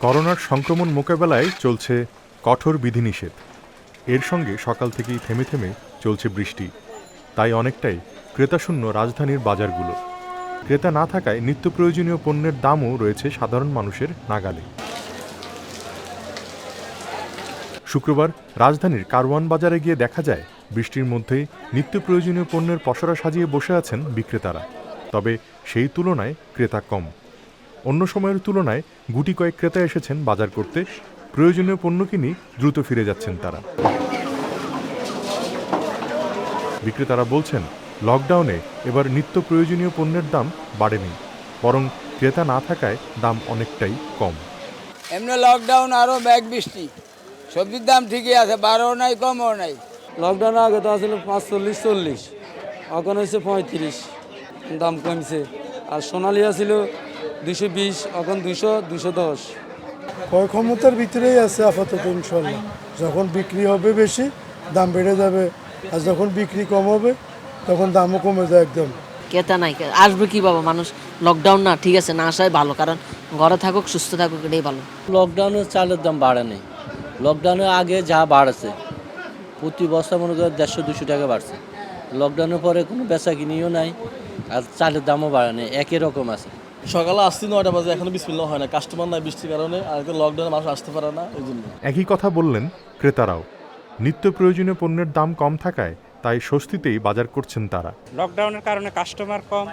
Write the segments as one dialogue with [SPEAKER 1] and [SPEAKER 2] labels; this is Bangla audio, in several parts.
[SPEAKER 1] করোনার সংক্রমণ মোকাবেলায় চলছে কঠোর বিধিনিষেধ। এর সঙ্গে সকাল থেকেই থেমে থেমে চলছে বৃষ্টি। তাই অনেকটাই ক্রেতাশূন্য রাজধানীর বাজারগুলো। ক্রেতা না থাকায় নিত্য প্রয়োজনীয় পণ্যের দামও রয়েছে সাধারণ মানুষের নাগালে। শুক্রবার রাজধানীর কারওয়ান বাজারে গিয়ে দেখা যায়, বৃষ্টির মধ্যেই নিত্য প্রয়োজনীয় পণ্যের পসরা সাজিয়ে বসে আছেন বিক্রেতারা। তবে সেই তুলনায় ক্রেতা কম। অন্য সময়ের তুলনায় গুটি কয়েক ক্রেতা এসেছেন বাজার করতে। প্রয়োজনীয় পণ্য কিনে দ্রুত ফিরে যাচ্ছেন তারা। বিক্রেতারা বলছেন লকডাউনে এবার নিত্য প্রয়োজনীয় পণ্যের দাম বাড়েনি বরং ক্রেতা না থাকায় দাম অনেকটাই কম।
[SPEAKER 2] এমনি লকডাউন আরও ব্যাগ বৃষ্টি। সবজির দাম ঠিকই আছে বারো নাই কমও নাই।
[SPEAKER 3] লকডাউনের আগে তো আসলে পাঁচচল্লিশ চল্লিশ এখন হয়েছে পঁয়ত্রিশ দাম কমছে। আর সোনালিয়া ছিল দুশো বিশ এখন দুশো দুশো দশ।
[SPEAKER 4] ক্রয় ক্ষমতার ভিতরেই আছে আপাতত ইনশাল্লাহ। যখন বিক্রি হবে বেশি দাম বেড়ে যাবে। আর যখন বিক্রি কম হবে তখন দামও কমে যায় একদম।
[SPEAKER 5] ক্রেতা নাই আসবে কি বাবা? মানুষ লকডাউন না ঠিক আছে না আসাই ভালো। কারণ ঘরে থাকুক সুস্থ থাকুক এটাই ভালো।
[SPEAKER 6] লকডাউনে চালের দাম বাড়ে নেই। লকডাউনের আগে যা বাড়ছে প্রতি বস্তা মনে করে দেড়শো দুশো টাকা বাড়ছে। লকডাউনের পরে কোনো বেচা কিনিও নাই আর চালের দামও বাড়ে নেই। একই রকম আছে।
[SPEAKER 7] সকালে আসছি নয়টা বাজে এখনও বিসমিল্লা হয় না। কাস্টমার নাই বৃষ্টির কারণে আর লকডাউনে মানুষ আসতে পারে না এই জন্য।
[SPEAKER 1] একই কথা বললেন ক্রেতারাও। নিত্য প্রয়োজনীয় পণ্যের দাম কম থাকায় তাই স্বস্তিতেই বাজার করছেন তারা।
[SPEAKER 8] লকডাউনের কারণে কাস্টমার কম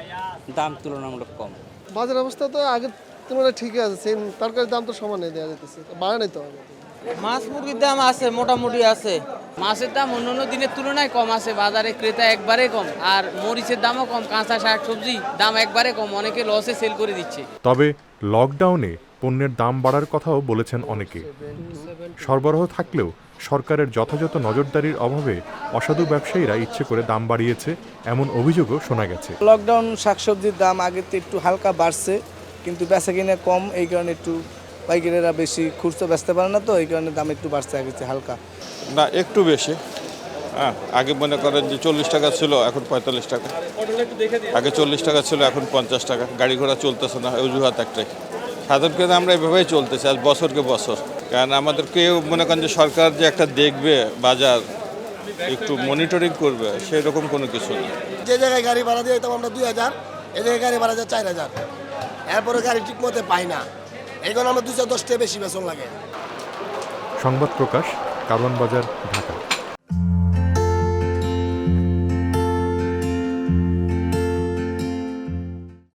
[SPEAKER 8] দাম তুলনামূলক কম।
[SPEAKER 9] বাজার অবস্থা তো আগের তুলনায় ঠিকই আছে সেম তরকারির দাম তো সমানে দেওয়া যেতেছে বাড়ে নাই তো?
[SPEAKER 2] মাছ মুরগির দাম আছে মোটামুটি আছে। মাছের দাম অন্য অন্য দিনের তুলনায় কম আছে বাজারে ক্রেতা একবারে কম আর মরিচের দামও কম কাঁচা শাক সবজি দাম একবারে কম অনেকে লসে সেল করে দিচ্ছে।
[SPEAKER 1] তবে লকডাউনে পণ্যের দাম বাড়ার কথাও বলেছেন অনেকে। সরবরাহ থাকলেও সরকারের যথাযথ নজরদারির অভাবে অসাধু ব্যবসায়ীরা ইচ্ছে করে দাম বাড়িয়েছে এমন অভিযোগও শোনা গেছে।
[SPEAKER 10] লকডাউন শাকসবজির দাম আগের থেকে একটু হালকা বাড়ছে কিন্তু বেচা কিনে কম এই কারণে একটু পাইকারেরা বেশি খুচরো বেচতে পারে না তো এই কারণে দাম একটু বাড়ছে আগের চেয়ে হালকা।
[SPEAKER 11] না একটু বেশি। হ্যাঁ আগে মনে করেন যে চল্লিশ টাকা ছিল এখন পঁয়তাল্লিশ টাকা। আগে চল্লিশ টাকা ছিল এখন পঞ্চাশ টাকা। গাড়ি ঘোড়া চলতেছে না অজুহাত একটাই। সাধারণ করে আমরা এভাবেই চলতেছি আজ বছরকে বছর। কারণ আমাদের কেউ মনে করেন যে সরকার যে একটা দেখবে বাজার একটু মনিটরিং করবে সেই রকম কোনো কিছু নেই
[SPEAKER 9] যে জায়গায় গাড়ি ভাড়া দিয়ে তখন আমরা দুই হাজার এ জায়গায় গাড়ি ভাড়া যায় চার হাজার। এরপরে গাড়ি ঠিক মতো পাই না। এই আমার দুশো দশটা বেশি বেতন লাগে।
[SPEAKER 1] সংবাদ প্রকাশ কারওয়ান বাজার ঢাকা।